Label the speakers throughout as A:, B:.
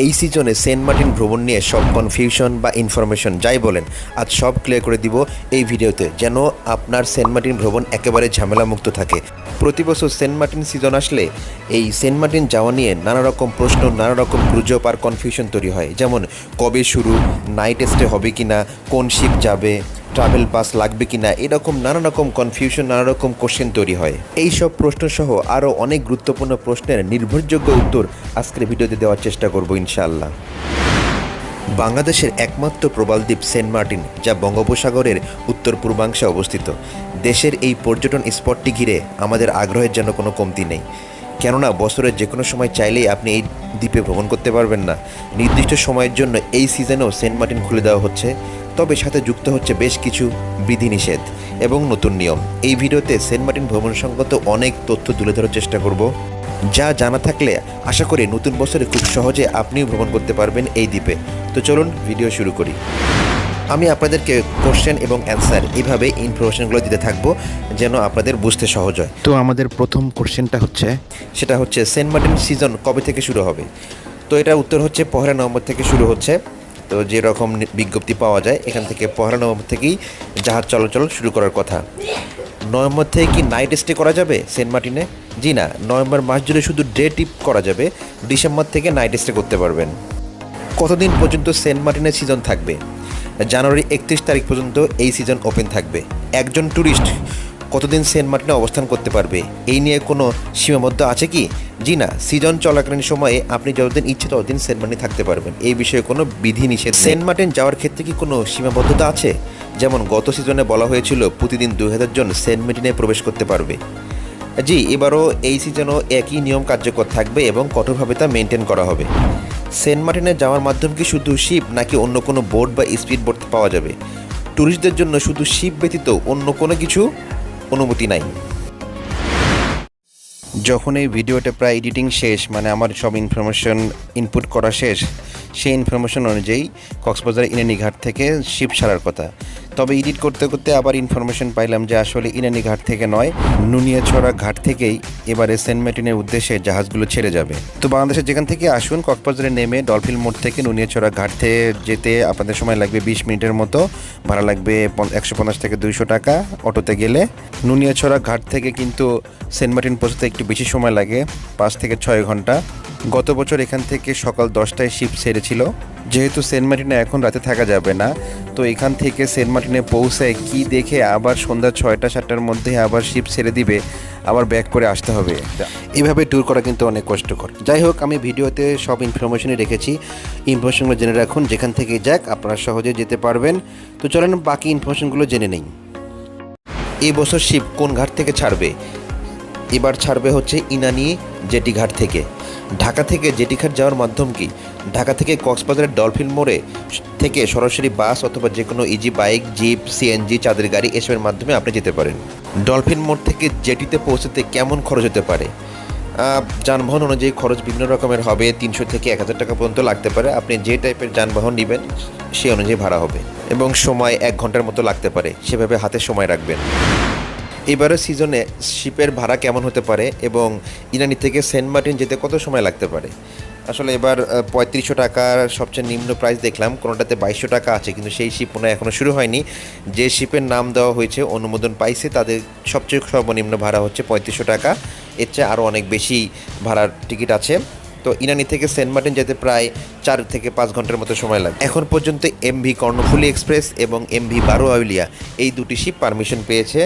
A: এই সিজনে Saint Martin ভ্রমণ নিয়ে সব কনফিউশন বা ইনফরমেশন যাই বলেন, আজ সব ক্লিয়ার করে দিব এই ভিডিওতে, যেন আপনার সেন্ট মার্টিন ভ্রমণ একেবারে ঝামেলামুক্ত থাকে। প্রতি বছর সেন্ট মার্টিন সিজন আসলে, এই সেন্ট মার্টিন যাওয়া নিয়ে নানা রকম প্রশ্ন, নানা রকম গুজব আর কনফিউশন তৈরি হয়। যেমন, কবে শুরু নাইট স্টে হবে কি না কোন শিপ যাবে ট্রাভেল পাস লাগবে কি না এরকম নানা রকম কনফিউশন নানা রকম কোশ্চেন তৈরি হয়। এই সব প্রশ্ন সহ আরও অনেক গুরুত্বপূর্ণ প্রশ্নের নির্ভরযোগ্য উত্তর আজকের ভিডিওতে দেওয়ার চেষ্টা করব ইনশাআল্লাহ। বাংলাদেশের একমাত্র প্রবালদ্বীপ সেন্ট মার্টিন, যা বঙ্গোপসাগরের উত্তর পূর্বাংশে অবস্থিত। দেশের এই পর্যটন স্পটটি ঘিরে আমাদের আগ্রহের যেন কোনো কমতি নেই। কেননা, বছরের যে কোনো সময় চাইলেই আপনি এই দ্বীপে ভ্রমণ করতে পারবেন না। নির্দিষ্ট সময়ের জন্য এই সিজনেও সেন্ট মার্টিন খুলে দেওয়া হচ্ছে। তবে সাথে যুক্ত হচ্ছে বেশ কিছু বিধিনিষেধ এবং নতুন নিয়ম। এই ভিডিওতে সেন্ট মার্টিন ভ্রমণ সংক্রান্ত অনেক তথ্য তুলে ধরার চেষ্টা করব। যা জানা থাকলে আশা করি নতুন বছরে খুব সহজে আপনিও ভ্রমণ করতে পারবেন এই দ্বীপে। তো চলুন ভিডিও শুরু করি। আমি আপনাদেরকে কোশ্চেন এবং অ্যান্সার এইভাবে ইনফরমেশনগুলো দিতে থাকব যেন আপনাদের বুঝতে সহজ হয়। তো আমাদের প্রথম কোশ্চেনটা হচ্ছে? সেটা হচ্ছে সেন্ট মার্টিন সিজন কবে থেকে শুরু হবে? তো এটা উত্তর হচ্ছে পহেলা নভেম্বর থেকে শুরু হচ্ছে। তো যেরকম বিজ্ঞপ্তি পাওয়া যায়, এখান থেকে পহেলা নভেম্বর থেকেই জাহাজ চলাচল শুরু করার কথা। নভেম্বর থেকে কি নাইট স্টে করা যাবে সেন্ট মার্টিনে? জি না, নভেম্বর মাস জুড়ে শুধু ডে টিপ করা যাবে, ডিসেম্বর থেকে নাইট স্টে করতে পারবেন। কতদিন পর্যন্ত সেন্ট মার্টিনের সিজন থাকবে? জানুয়ারি একত্রিশ তারিখ পর্যন্ত এই সিজন ওপেন থাকবে। একজন ট্যুরিস্ট কতদিন সেন্ট মার্টিনে অবস্থান করতে পারবে? এই নিয়ে কোনো সীমাবদ্ধ আছে কি? জি না, সিজন চলাকালীন সময়ে আপনি যতদিন ইচ্ছে ততদিন সেন্ট মার্টিন থাকতে পারবেন। এই বিষয়ে কোনো বিধি নিষেধ সেন্ট মার্টিন যাওয়ার ক্ষেত্রে কি কোনো সীমাবদ্ধতা আছে? যেমন গত সিজনে বলা হয়েছিল প্রতিদিন দুই হাজার জন সেন্ট মার্টিনে প্রবেশ করতে পারবে। জি, এবারও এই সিজনও একই নিয়ম কার্যকর থাকবে এবং কঠোরভাবে তা মেনটেন করা হবে। সেন্ট মার্টিনে যাওয়ার মাধ্যম কি শুধু শিপ, নাকি অন্য কোনো বোট বা স্পিড বোট পাওয়া যাবে? ট্যুরিস্টদের জন্য শুধু শিপ ব্যতীত অন্য কোনো কিছু? অনুমতি নাই। যখন এই ভিডিওটা প্রায় এডিটিং শেষ মানে আমার সব ইনফরমেশন ইনপুট করা শেষ, সেই ইনফরমেশন অনুযায়ী কক্সবাজার ইনানিঘাট থেকে শিপ ছাড়ার কথা। তবে এডিট করতে করতে আবার ইনফরমেশন পাইলাম যে আসলে ইনানি ঘাট থেকে নয়, নুনিয়াছড়া ঘাট থেকেই এবারে সেন্ট মার্টিনের উদ্দেশ্যে জাহাজগুলো ছেড়ে যাবে। তো বাংলাদেশের যেখান থেকে আসুন, কক্সবাজারে নেমে ডলফিন মোড় থেকে নুনিয়াছড়া ঘাট থেকে যেতে আপনাদের সময় লাগবে বিশ মিনিটের মতো। ভাড়া লাগবে একশো পঞ্চাশ থেকে দুইশো টাকা। অটোতে গেলে নুনিয়াছড়া ঘাট থেকে কিন্তু সেন্ট মার্টিন পৌঁছতে একটু বেশি সময় লাগে, পাঁচ থেকে ছয় ঘণ্টা। গত বছর এখান থেকে সকাল দশটায় শিপ ছেড়েছিল। যেহেতু সেন্ট মার্টিনে এখন রাতে থাকা যাবে না, তো এখান থেকে সেন্ট মার্টিনে পৌঁছায় কি দেখে আবার সন্ধ্যা ছয়টা, সাতটার মধ্যে আবার শিপ ছেড়ে দিবে, আবার ব্যাক করে আসতে হবে। এভাবে ট্যুর করা কিন্তু অনেক কষ্টকর। যাই হোক, আমি ভিডিওতে সব ইনফরমেশনই রেখেছি। ইনফরমেশনগুলো জেনে রাখুন, যেখান থেকে যাক, আপনারা সহজে যেতে পারবেন। তো চলেন, বাকি ইনফরমেশনগুলো জেনে নেই। এই বছর শিপ কোন ঘাট থেকে ছাড়বে? এবার ছাড়বে হচ্ছে ইনানি জেটি ঘাট থেকে। ঢাকা থেকে জেটি ঘাট যাওয়ার মাধ্যম কি? ঢাকা থেকে কক্সবাজারের ডলফিন মোড়ে থেকে সরাসরি বাস অথবা যে কোনো ইজি বাইক জিপ সিএনজি চাঁদের গাড়ি এসবের মাধ্যমে আপনি যেতে পারেন। ডলফিন মোড় থেকে জেটিতে পৌঁছতে কেমন খরচ হতে পারে? যানবাহন অনুযায়ী খরচ বিভিন্ন রকমের হবে, তিনশো থেকে এক হাজার টাকা পর্যন্ত লাগতে পারে। আপনি যে টাইপের যানবাহন নেবেন সেই অনুযায়ী ভাড়া হবে এবং সময় এক ঘণ্টার মতো লাগতে পারে। সেভাবে হাতে সময় রাখবেন। এবারের সিজনে শিপের ভাড়া কেমন হতে পারে এবং ইরানি থেকে সেন্ট মার্টিন যেতে কত সময় লাগতে পারে? আসলে এবার পঁয়ত্রিশশো টাকার সবচেয়ে নিম্ন প্রাইস দেখলাম, কোনোটাতে বাইশশো টাকা আছে, কিন্তু সেই শিপ মনে এখনও শুরু হয়নি। যে শিপের নাম দেওয়া হয়েছে, অনুমোদন পাইছে, তাদের সবচেয়ে সর্বনিম্ন ভাড়া হচ্ছে পঁয়ত্রিশশো টাকা। এর চেয়ে আরও অনেক বেশি ভাড়ার টিকিট আছে। তো ইনানি থেকে সেন্ট মার্টিন যেতে প্রায় চার থেকে পাঁচ ঘণ্টার মতো সময় লাগে। এখন পর্যন্ত এমভি কর্ণফুলি এক্সপ্রেস এবং এমভি বারো আউলিয়া এই দুটি শিপ পারমিশন পেয়েছে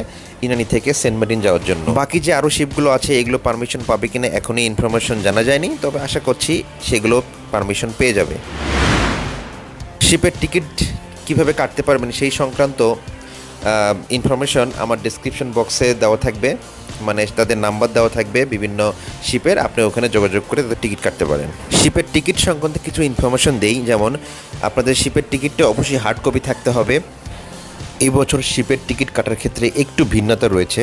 A: ইনানি থেকে সেন্ট মার্টিন যাওয়ার জন্য। বাকি যে আরও শিপগুলো আছে, এগুলো পারমিশন পাবে কিনা এখনই ইনফরমেশন জানা যায়নি, তবে আশা করছি সেগুলো পারমিশন পেয়ে যাবে। শিপের টিকিট কীভাবে কাটতে পারবেন সেই সংক্রান্ত ইনফরমেশন আমার ডিসক্রিপশন বক্সে দেওয়া থাকবে। মানে তাদের নাম্বার দেওয়া থাকবে বিভিন্ন শিপের, আপনি ওখানে যোগাযোগ করে তাদের টিকিট কাটতে পারেন। শিপের টিকিট সংক্রান্ত কিছু ইনফরমেশন দেই, যেমন আপনাদের শিপের টিকিটটা অবশ্যই হার্ড কপি থাকতে হবে। এই বছর শিপের টিকিট কাটার ক্ষেত্রে একটু ভিন্নতা রয়েছে।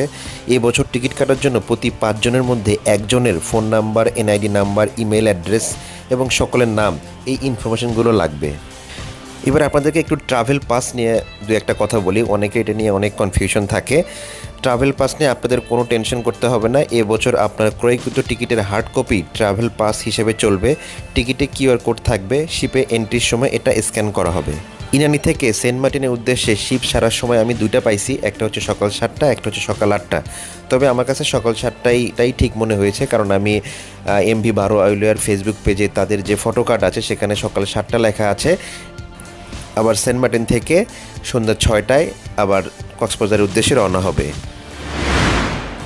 A: এই বছর টিকিট কাটার জন্য প্রতি পাঁচজনের মধ্যে একজনের phone number NID number email address এবং সকলের নাম, এই ইনফরমেশনগুলো লাগবে। এবার আপনাদেরকে একটু ট্রাভেল পাস নিয়ে দু একটা কথা বলি। অনেকে এটা নিয়ে অনেক কনফিউশন থাকে। ট্রাভেল পাস নিয়ে আপনাদের কোনো টেনশন করতে হবে না। এবছর আপনার ক্রয়কৃত টিকিটের হার্ড কপি ট্রাভেল পাস হিসেবে চলবে। টিকিটে কিউআর কোড থাকবে শিপে এন্ট্রির সময় এটা স্ক্যান করা হবে। ইনানি থেকে সেন্ট মার্টিনের উদ্দেশ্যে শিপ সারার সময় আমি দুইটা পাইছি, একটা হচ্ছে সকাল সাতটা, একটা হচ্ছে সকাল আটটা। তবে আমার কাছে সকাল সাতটাইটাই ঠিক মনে হয়েছে, কারণ আমি এমভি বারো আইলিয়ার ফেসবুক পেজে তাদের যে ফটো কার্ড আছে, সেখানে সকাল সাতটা লেখা আছে। আবার সেন্ট মার্টিন থেকে সন্ধ্যা ছয়টায় আবার কক্সবাজারের উদ্দেশ্যে রওনা হবে।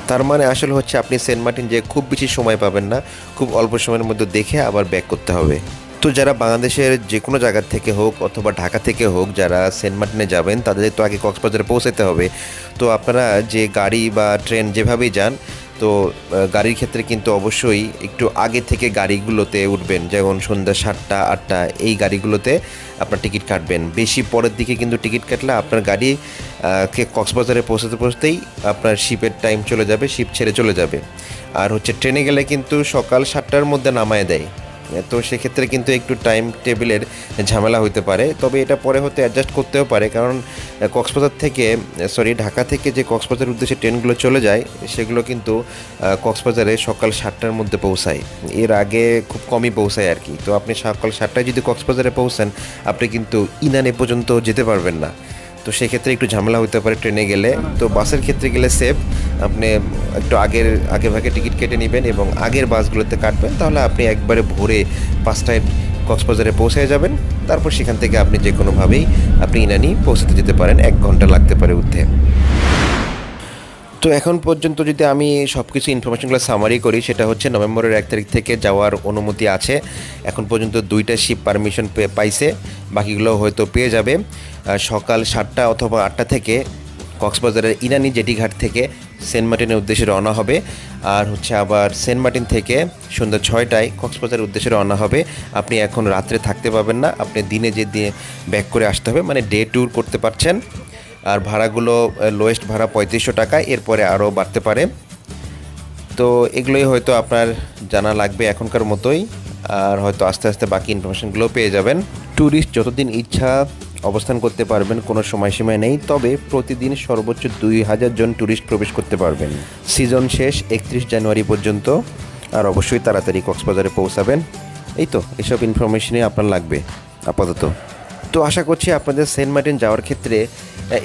A: তার মানে আসলে হচ্ছে আপনি সেন্ট মার্টিন যে খুব বেশি সময় পাবেন না, খুব অল্প সময়ের মধ্যে দেখে আবার ব্যাক করতে হবে। তো যারা বাংলাদেশের যে কোনো জায়গার থেকে হোক অথবা ঢাকা থেকে হোক যারা সেন্ট মার্টিনে যাবেন, তাদের তো আগে কক্সবাজারে পৌঁছাতে হবে। তো আপনারা যে গাড়ি বা ট্রেন যেভাবেই যান তো গাড়ির ক্ষেত্রে কিন্তু অবশ্যই একটু আগে থেকে গাড়িগুলোতে উঠবেন। যেমন সন্ধ্যা সাতটা, আটটা, এই গাড়িগুলোতে আপনার টিকিট কাটবেন। বেশি পরের দিকে কিন্তু টিকিট কাটলে আপনার গাড়ি কে কক্সবাজারে পৌঁছাতে পৌঁছতেই আপনার শিপের টাইম চলে যাবে শিপ ছেড়ে চলে যাবে। আর হচ্ছে ট্রেনে গেলে কিন্তু সকাল সাতটার মধ্যে নামায় দেয়। তো সেক্ষেত্রে কিন্তু একটু টাইম টেবিলের ঝামেলা হতে পারে। তবে এটা পরে হতে অ্যাডজাস্ট করতেও পারে, কারণ কক্সবাজার থেকে সরি ঢাকা থেকে যে কক্সবাজার উদ্দেশ্যে ট্রেনগুলো চলে যায়, সেগুলো কিন্তু কক্সবাজারে সকাল সাতটার মধ্যে পৌঁছায়। এর আগে খুব কমই পৌঁছায় আর কি। তো আপনি সকাল সাতটায় যদি কক্সবাজারে পৌঁছান, আপনি কিন্তু ইনানে পর্যন্ত যেতে পারবেন না। তো সেক্ষেত্রে একটু ঝামেলা হতে পারে ট্রেনে গেলে। তো বাসের ক্ষেত্রে গেলে সেফ আপনি একটু আগের আগে ভাগে টিকিট কেটে নেবেন এবং আগের বাসগুলোতে কাটবেন, তাহলে আপনি একবারে ভোরে পাঁচটায় কক্সবাজারে পৌঁছে যাবেন। তারপর সেখান থেকে আপনি যে কোনোভাবেই আপনি ইনানি পৌঁছাতে যেতে পারেন, এক ঘণ্টা লাগতে পারে উঠতে। তো এখন পর্যন্ত যদি আমি সব কিছু ইনফরমেশনগুলো সামারি করি, সেটা হচ্ছে নভেম্বরের এক তারিখ থেকে যাওয়ার অনুমতি আছে। এখন পর্যন্ত দুইটা শিপ পারমিশন পাইছে, বাকিগুলো হয়তো পেয়ে যাবে। সকাল সাতটা অথবা আটটা থেকে কক্সবাজারের ইনানি জেটিঘাট থেকে সেন্ট মার্টিনের উদ্দেশ্যে রওনা হবে। আর হচ্ছে আবার সেন্ট মার্টিন থেকে সন্ধ্যা ছয়টায় কক্সবাজারের উদ্দেশ্যে রওনা হবে। আপনি এখন রাত্রে থাকতে পারবেন না। আপনি দিনে যে দিয়ে ব্যাক করে আসতে হবে মানে ডে ট্যুর করতে পারছেন। আর ভাড়াগুলো লোয়েস্ট ভাড়া পঁয়ত্রিশশো টাকা, এরপরে আরও বাড়তে পারে। তো এগুলোই হয়তো আপনার জানা লাগবে এখনকার মতোই। আর হয়তো আস্তে আস্তে বাকি ইনফরমেশনগুলো পেয়ে যাবেন। ট্যুরিস্ট যতদিন ইচ্ছা অবস্থান করতে পারবেন, কোনো সময়সীমা নেই, তবে প্রতিদিন সর্বোচ্চ দুই হাজার জন ট্যুরিস্ট প্রবেশ করতে পারবেন। সিজন শেষ, একত্রিশ জানুয়ারি পর্যন্ত, আর অবশ্যই তাড়াতাড়ি কক্সবাজারে পৌঁছাবেন। এই তো, এসব ইনফরমেশনই আপনার লাগবে, আপাতত। তো আশা করছি আপনাদের সেন্ট মার্টিন যাওয়ার ক্ষেত্রে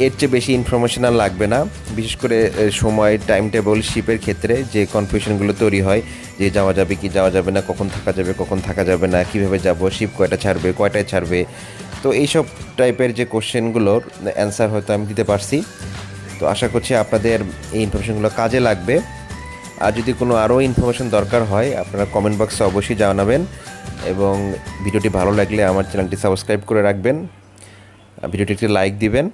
A: এর চেয়ে বেশি ইনফরমেশন আর লাগবে না। বিশেষ করে সময় টাইম টেবল শিপের ক্ষেত্রে যে কনফিউশনগুলো তৈরি হয়, যে যাওয়া যাবে, কি যাওয়া যাবে না, কখন থাকা যাবে, কখন থাকা যাবে না, কীভাবে যাব শিপ কয়টা ছাড়বে, কয়টায় ছাড়বে তো এইসব টাইপের যে কোশ্চেনগুলোর অ্যান্সার হয়তো আমি দিতে পারছি। তো আশা করছি আপনাদের এই ইনফরমেশনগুলো কাজে লাগবে। আর যদি কোনো আরও ইনফরমেশন দরকার হয়, আপনারা কমেন্ট বক্সে অবশ্যই জানাবেন এবং ভিডিওটি ভালো লাগলে আমার চ্যানেলটি সাবস্ক্রাইব করে রাখবেন। ভিডিওটি একটি লাইক দিবেন।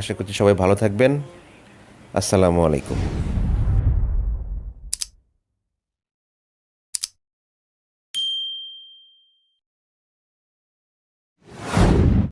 A: আশা করছি সবাই ভালো থাকবেন। আসসালামু আলাইকুম।